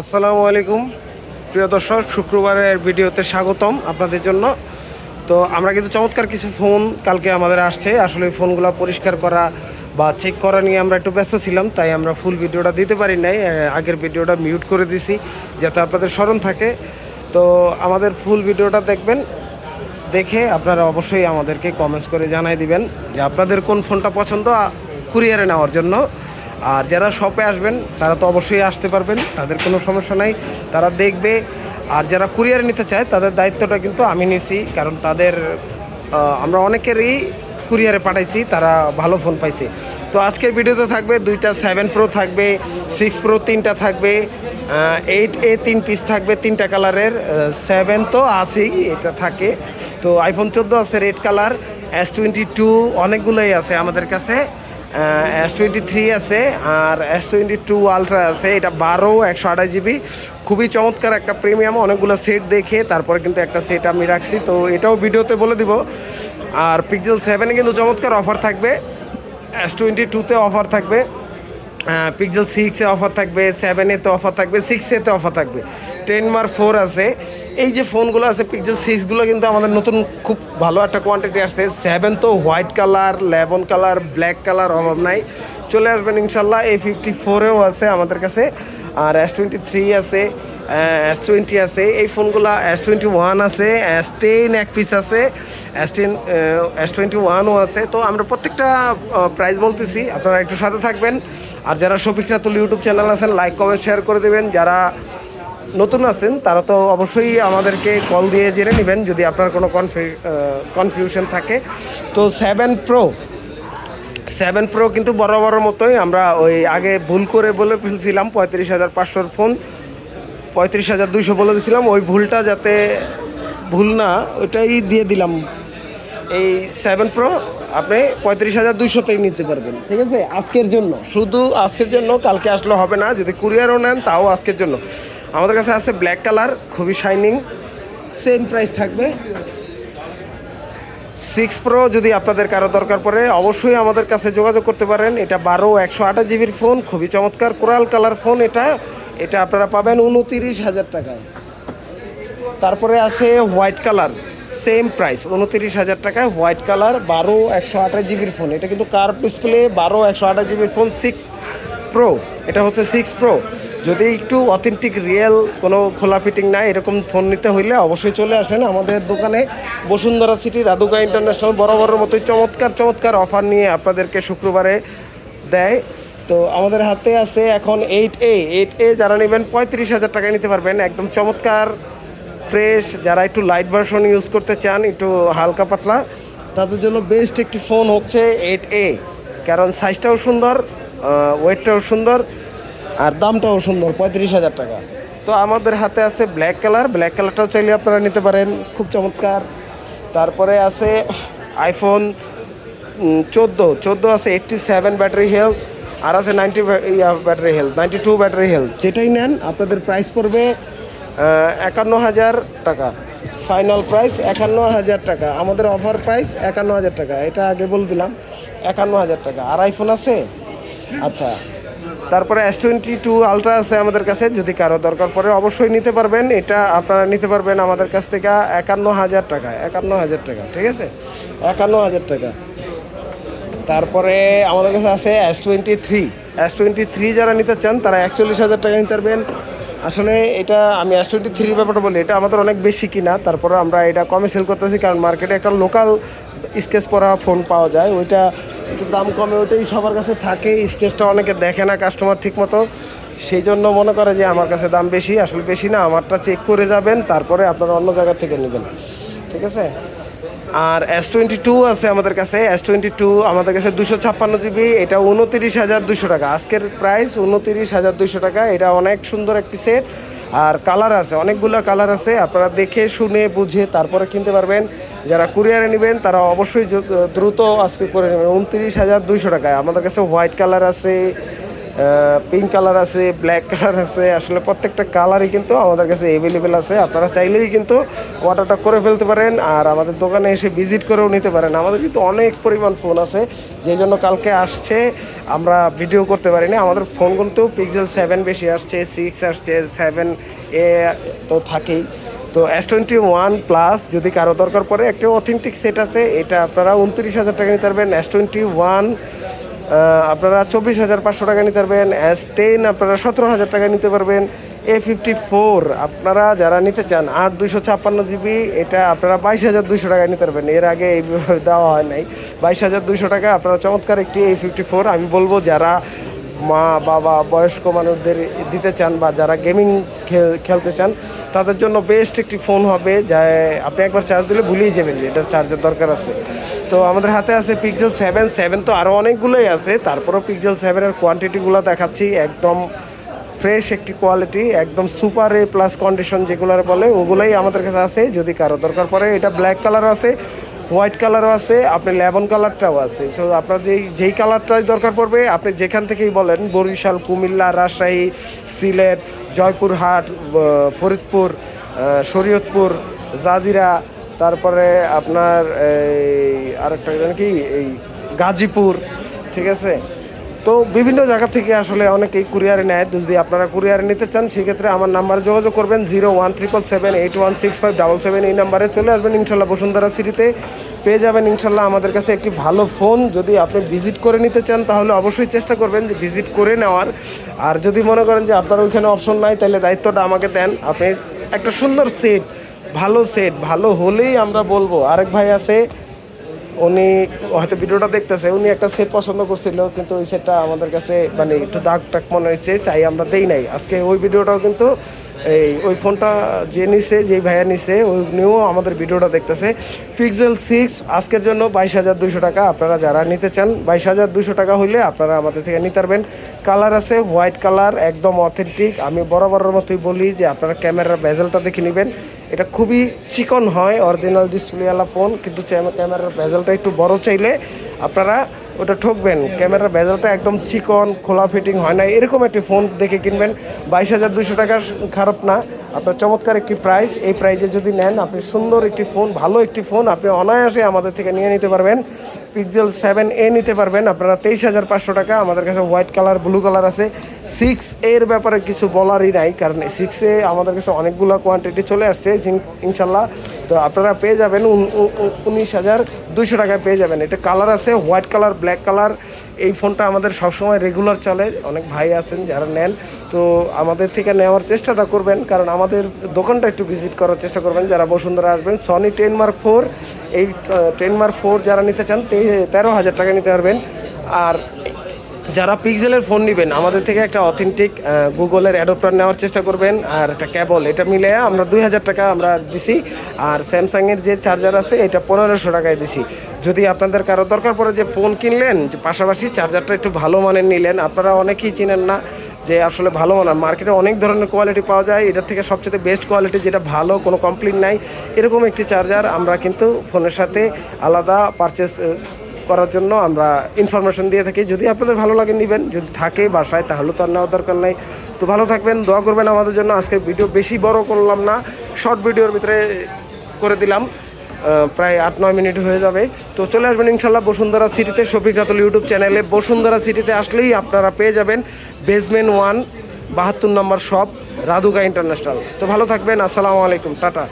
আসসালামু আলাইকুম। প্রিয় দর্শক, শুক্রবারের ভিডিওতে স্বাগতম আপনাদের জন্য। তো আমরা কিন্তু চমৎকার কিছু ফোন কালকে আমাদের আসছে। আসলে ফোনগুলো পরিষ্কার করা বা চেক করা নিয়ে আমরা একটু ব্যস্ত ছিলাম, তাই আমরা ফুল ভিডিওটা দিতে পারি নাই। আগের ভিডিওটা মিউট করে দিছি, যাতে আপনাদের স্মরণ থাকে। তো আমাদের ফুল ভিডিওটা দেখবেন, দেখে আপনারা অবশ্যই আমাদেরকে কমেন্টস করে জানাই দিবেন যে আপনাদের কোন ফোনটা পছন্দ কুরিয়ারে নেওয়ার জন্য। আর যারা শপে আসবেন, তারা তো অবশ্যই আসতে পারবেন, তাদের কোনো সমস্যা নাই। তারা দেখবে, আর যারা কুরিয়ারে নিতে চায়, তাদের দায়িত্বটা কিন্তু আমি নিছি, কারণ তাদের আমরা অনেকেরই কুরিয়ারে পাঠাইছি, তারা ভালো ফোন পাইছে। তো আজকের ভিডিওতে থাকবে দুইটা সেভেন প্রো থাকবে সিক্স প্রো তিনটা থাকবে এইট এ তিন পিস থাকবে, তিনটা কালারের সেভেন তো আছেই, এটা থাকে। তো আইফোন চোদ্দ আছে red colour S twenty two অনেকগুলোই আছে আমাদের কাছে। এস টোয়েন্টি থ্রি আছে আর এস টোয়েন্টি টু আলট্রা আছে। এটা বারো, একশো আঠাশ জিবি খুবই চমৎকার একটা প্রিমিয়াম অনেকগুলো সেট দেখে তারপরে কিন্তু একটা সেট আমি রাখছি। তো এটাও ভিডিওতে বলে দিব। আর পিক্সেল সেভেনে কিন্তু চমৎকার অফার থাকবে। এস টোয়েন্টি টুতে অফার থাকবে। পিক্সেল সিক্সে অফার থাকবে সেভেনেতে অফার থাকবে সিক্সেতে অফার থাকবে। টেন মার ফোর আছে। এই যে ফোনগুলো আছে পিক্সেল সিক্সগুলো কিন্তু আমাদের নতুন খুব ভালো একটা কোয়ান্টিটি আসছে। সেভেন তো white colour lemon colour black colour অভাব নাই। চলে আসবেন ইনশাল্লাহ এই ফিফটি ফোরেও আছে আমাদের কাছে। আর এস টোয়েন্টি থ্রি আছে এস টোয়েন্টি আছে। এই ফোনগুলো এস টোয়েন্টি ওয়ান আছে এস টেন এক পিস আছে এস টেন এস টোয়েন্টি ওয়ানও আছে। তো আমরা প্রত্যেকটা প্রাইস বলতেছি, আপনারা একটু সাথে থাকবেন। আর যারা শফিক রাতুল ইউটিউব চ্যানেল আছেন লাইক কমেন্ট শেয়ার করে দেবেন। যারা নতুন আছেন, তারা তো অবশ্যই আমাদেরকে কল দিয়ে জেনে নেবেন যদি আপনার কোনো কনফিউশন থাকে। তো সেভেন প্রো সেভেন প্রো কিন্তু বড় মতোই আমরা ওই আগে ভুল করে বলে ফেলছিলাম, পঁয়ত্রিশ হাজার পাঁচশোর ফোন পঁয়ত্রিশ হাজার দুইশো বলে দিয়েছিলাম ওই ভুলটা যাতে ভুল না, ওইটাই দিয়ে দিলাম। এই সেভেন প্রো আপনি পঁয়ত্রিশ হাজার দুইশোতেই নিতে পারবেন, ঠিক আছে? আজকের জন্য, শুধু আজকের জন্য, কালকে আসলে হবে না, যদি কুরিয়ারও নেন, তাও আজকের জন্য। আমাদের কাছে আছে ব্ল্যাক কালার খুবই শাইনিং সেম প্রাইস থাকবে। সিক্স প্রো যদি আপনাদের কারও দরকার পড়ে, অবশ্যই আমাদের কাছে যোগাযোগ করতে পারেন। এটা বারো, একশো আঠাশ জিবির ফোন খুবই চমৎকার কোরাল কালার ফোন এটা। এটা আপনারা পাবেন উনতিরিশ হাজার টাকায়। তারপরে আছে হোয়াইট কালার সেম প্রাইস উনতিরিশ হাজার টাকায় হোয়াইট কালার বারো, একশো আঠাশ জিবির ফোন এটা কিন্তু কার্ভ ডিসপ্লে বারো, একশো আঠাশ জিবির ফোন সিক্স প্রো এটা হচ্ছে সিক্স প্রো যদি একটু অথেন্টিক রিয়েল কোনো খোলা ফিটিং নাই, এরকম ফোন নিতে হইলে অবশ্যই চলে আসেন আমাদের দোকানে বসুন্ধরা সিটি রাধুকা ইন্টারন্যাশনাল বড় মতোই চমৎকার চমৎকার অফার নিয়ে আপনাদেরকে শুক্রবারে দেয়। তো আমাদের হাতে আছে এখন এইট এ এইট এ যারা নেবেন পঁয়ত্রিশ হাজার টাকায় নিতে পারবেন। একদম চমৎকার ফ্রেশ যারা একটু লাইট ভার্সন ইউজ করতে চান, একটু হালকা পাতলা, তাদের জন্য বেস্ট একটি ফোন হচ্ছে এইট এ কারণ সাইজটাও সুন্দর ওয়েটটাও সুন্দর আর দামটাও সুন্দর, পঁয়ত্রিশ হাজার টাকা। তো আমাদের হাতে আছে ব্ল্যাক কালার ব্ল্যাক কালারটাও চাইলে আপনারা নিতে পারেন, খুব চমৎকার। তারপরে আছে আইফোন চোদ্দ চোদ্দ আছে এইটটি সেভেন ব্যাটারি হেলথ আর আছে ninety battery health ninety two battery health যেটাই নেন, আপনাদের প্রাইস পড়বে একান্ন হাজার টাকা। ফাইনাল প্রাইস একান্ন হাজার টাকা। আমাদের অফার প্রাইস একান্ন হাজার টাকা। এটা আগে বলে দিলাম, একান্ন হাজার টাকা। আর আইফোন আছে? আচ্ছা। তারপরে এস টোয়েন্টি টু আলট্রা আছে আমাদের কাছে, যদি কারও দরকার পড়ে অবশ্যই নিতে পারবেন। এটা আপনারা নিতে পারবেন আমাদের কাছ থেকে একান্ন হাজার টাকা একান্ন হাজার টাকা, ঠিক আছে? একান্ন হাজার টাকা। তারপরে আমাদের কাছে আছে S twenty three S twenty three যারা নিতে চান, তারা একচল্লিশ হাজার টাকা নিতে পারবেন। আসলে এটা আমি এস টোয়েন্টি থ্রির ব্যাপারটা বলি, এটা আমাদের অনেক বেশি কিনা, তারপরে আমরা এটা কমে সেল করতেছি, কারণ মার্কেটে একটা লোকাল স্কেচ পরা ফোন পাওয়া যায়, ওইটা একটু দাম কমে ওইটাই সবার কাছে থাকে স্কেচটা অনেকে দেখে না কাস্টমার ঠিক মতো সেই জন্য মনে করে যে আমার কাছে দাম বেশি, আসলে বেশি না, আমারটা চেক করে যাবেন, তারপরে আপনারা অন্য জায়গা থেকে নেবেন। ঠিক আছে? আর এস টোয়েন্টি টু আছে আমাদের কাছে এস টোয়েন্টি টু আমাদের কাছে দুশো ছাপ্পান্ন জিবি, এটা উনতিরিশ হাজার দুশো টাকা। আজকের প্রাইস উনতিরিশ হাজার দুশো টাকা, এটা অনেক সুন্দর একটি সেট আর কালার আছে, অনেকগুলো কালার আছে, আপনারা দেখে, শুনে, বুঝে, তারপরে কিনতে পারবেন। যারা কুরিয়ারে নেবেন, তারা অবশ্যই দ্রুত আজকে করে নেবেন। উনত্রিশ হাজার দুইশো টাকায়। আমাদের কাছে হোয়াইট কালার আছে পিঙ্ক কালার আছে, ব্ল্যাক কালার আছে। আসলে প্রত্যেকটা কালারই কিন্তু আমাদের কাছে অ্যাভেলেবেল আছে। আপনারা চাইলেই কিন্তু অর্ডারটা করে ফেলতে পারেন আর আমাদের দোকানে এসে ভিজিট করেও নিতে পারেন। আমাদের কিন্তু অনেক পরিমাণ ফোন আছে, যেই জন্য কালকে আসছে, আমরা ভিডিও করতে পারিনি। আমাদের ফোন কিন্তু পিক্সেল সেভেন বেশি আসছে সিক্স আসছে সেভেন এ তো থাকেই। তো এস টোয়েন্টি ওয়ান প্লাস যদি কারও দরকার পড়ে, একটা অথেন্টিক সেট আছে, এটা আপনারা উনত্রিশ হাজার টাকা নিতে পারবেন। এস টোয়েন্টি ওয়ান আপনারা চব্বিশ হাজার পাঁচশো টাকা নিতে পারবেন। এস টেন আপনারা সতেরো হাজার টাকা নিতে পারবেন। এ ফিফটি ফোর আপনারা যারা নিতে চান, আট দুইশো ছাপ্পান্ন জিবি, এটা আপনারা বাইশ হাজার দুইশো টাকা নিতে পারবেন। এর আগে এইভাবে দেওয়া হয় নাই। বাইশ হাজার দুইশো টাকা, আপনারা চমৎকার একটি এ ফিফটি ফোর আমি বলব যারা মা, বাবা, বয়স্ক মানুষদের দিতে চান বা যারা গেমিং খেলতে চান, তাদের জন্য বেস্ট একটি ফোন হবে যা আপনি একবার চার্জ দিলে ভুলেই যাবেন যে এটার চার্জের দরকার আছে। তো আমাদের হাতে আছে পিকজেল সেভেন সেভেন তো আরও অনেকগুলোই আছে, তারপরেও পিক্সেল সেভেনের কোয়ান্টিটিগুলো দেখাচ্ছি, একদম ফ্রেশ একটি কোয়ালিটি একদম সুপার এ প্লাস কন্ডিশন যেগুলোর বলে ওগুলোই আমাদের কাছে আছে, যদি কারও দরকার পড়ে, এটা ব্ল্যাক কালারও আছে হোয়াইট কালারও আছে আপনার লেবন কালারটাও আছে। তো আপনার যেই যেই কালারটাই দরকার পড়বে, আপনি যেখান থেকেই বলেন, বরিশাল, কুমিল্লা, রাজশাহী, সিলেট, জয়পুরহাট ফরিদপুর শরীয়তপুর, জাজিরা, তারপরে আপনার এই আরেকটা কি, এই গাজীপুর, ঠিক আছে? তো বিভিন্ন জায়গা থেকে আসলে অনেকেই কুরিয়ারে নেয়। যদি আপনারা কুরিয়ারে নিতে চান, সেক্ষেত্রে আমার নাম্বারে যোগাযোগ করবেন zero one triple seven eight one six five double seven. এই নাম্বারে চলে আসবেন ইনশাল্লাহ বসুন্ধরা সিটিতে। পেয়ে যাবেন ইনশাল্লাহ আমাদের কাছে একটি ভালো ফোন। যদি আপনি ভিজিট করে নিতে চান, তাহলে অবশ্যই চেষ্টা করবেন যে ভিজিট করে নেওয়ার। আর যদি মনে করেন যে আপনার ওইখানে অপশন নাই, তাহলে দায়িত্বটা আমাকে দেন। আপনি একটা সুন্দর সেট ভালো সেট ভালো হলেই আমরা বলব। আরেক ভাই আছে উনি হয়তো ভিডিওটা দেখতেছে, উনি একটা সেট পছন্দ করছিল, কিন্তু ওই সেটটা আমাদের কাছে মানে একটু দাগ টাক মনে হয়েছে, তাই আমরা দেই নাই। আজকে ওই ভিডিওটাও কিন্তু এই, ওই ফোনটা যে নিছে, যেই ভাইয়া নিছে, ওই নিয়েও আমাদের ভিডিওটা দেখতেছে। পিক্সেল সিক্স আজকের জন্য বাইশ হাজার দুশো টাকা, আপনারা যারা নিতে চান, বাইশ হাজার দুশো টাকা হইলে আপনারা আমাদের থেকে নিতে পারবেন। কালার আছে হোয়াইট কালার একদম অথেন্টিক আমি বরাবরের মতোই বলি যে আপনারা ক্যামেরার বেজেলটা দেখে নেবেন। এটা খুবই চিকন হয় অরিজিনাল ডিসপ্লেওয়ালা ফোন কিন্তু ক্যামেরার ভেজালটা একটু বড় চাইলে আপনারা ওটা ঠকবেন। ক্যামেরার ভেজালটা একদম চিকন, খোলা ফিটিং হয় না। এরকম একটি ফোন দেখে কিনবেন। বাইশ হাজার দুশো টাকা খারাপ না। আপনার চমৎকার একটি প্রাইস এই প্রাইজে যদি নেন, আপনি সুন্দর একটি ফোন ভালো একটি ফোন আপনি অনায়াসে আমাদের থেকে নিয়ে নিতে পারবেন। পিক্সেল সেভেন এ নিতে পারবেন। আপনারা তেইশ হাজার পাঁচশো টাকা, আমাদের কাছে হোয়াইট কালার ব্লু কালার আছে। সিক্স এর ব্যাপারে কিছু বলারই নাই, কারণ সিক্সে আমাদের কাছে অনেকগুলো কোয়ান্টিটি চলে আসছে ইনশাল্লাহ। তো আপনারা পেয়ে যাবেন উনিশ হাজার দুইশো টাকায় পেয়ে যাবেন। এটা কালার আছে হোয়াইট কালার ব্ল্যাক কালার এই ফোনটা আমাদের সবসময় রেগুলার চলে। অনেক ভাই আছেন যারা নেন। তো আমাদের থেকে নেওয়ার চেষ্টাটা করবেন, কারণ আমাদের দোকানটা একটু ভিজিট করার চেষ্টা করবেন। যারা বসুন্ধরা আসবেন সনি টেন মার্ক ফোর এই টেন মার্ক ফোর যারা নিতে চান তেরো হাজার টাকা নিতে পারবেন। আর যারা পিক্সেলের ফোন নেবেন, আমাদের থেকে একটা অথেন্টিক গুগলের অ্যাডপ্টার নেওয়ার চেষ্টা করবেন। আর একটা ক্যাবল এটা মিলে আমরা দুই হাজার টাকা আমরা দিছি। আর স্যামসাংয়ের যে চার্জার আছে, এটা পনেরোশো টাকায় দিছি। যদি আপনাদের কারও দরকার পড়ে যে ফোন কিনলেন, যে পাশাপাশি চার্জারটা একটু ভালো মানের নিলেন, আপনারা অনেকেই চিনেন না। যে আসলে ভালো মানের মার্কেটে অনেক ধরনের কোয়ালিটি পাওয়া যায়, এটার থেকে সবচেয়ে বেস্ট কোয়ালিটি যেটা ভালো, কোনো কমপ্লেন নাই, এরকম একটি চার্জার আমরা কিন্তু ফোনের সাথে আলাদা পারচেস করার জন্য আমরা ইনফরমেশন দিয়ে থাকি। যদি আপনাদের ভালো লাগে নেবেন, যদি থাকে বাসায়, তাহলে তো আর নেওয়ার দরকার নাই। তো ভালো থাকবেন, দোয়া করবেন আমাদের জন্য। আজকের ভিডিও বেশি বড় করলাম না শর্ট ভিডিওর ভিতরে করে দিলাম। প্রায় আট, নয় মিনিট হয়ে যাবে। তো চলে আসবেন ইনশাল্লাহ বসুন্ধরা সিটিতে শফিক রাতুল ইউটিউব চ্যানেলে। বসুন্ধরা সিটিতে আসলেই আপনারা পেয়ে যাবেন বেসমেন্ট ওয়ান বাহাত্তর নম্বর শপ রাধুকা ইন্টারন্যাশনাল। তো ভালো থাকবেন, আসসালামু আলাইকুম, টাটা।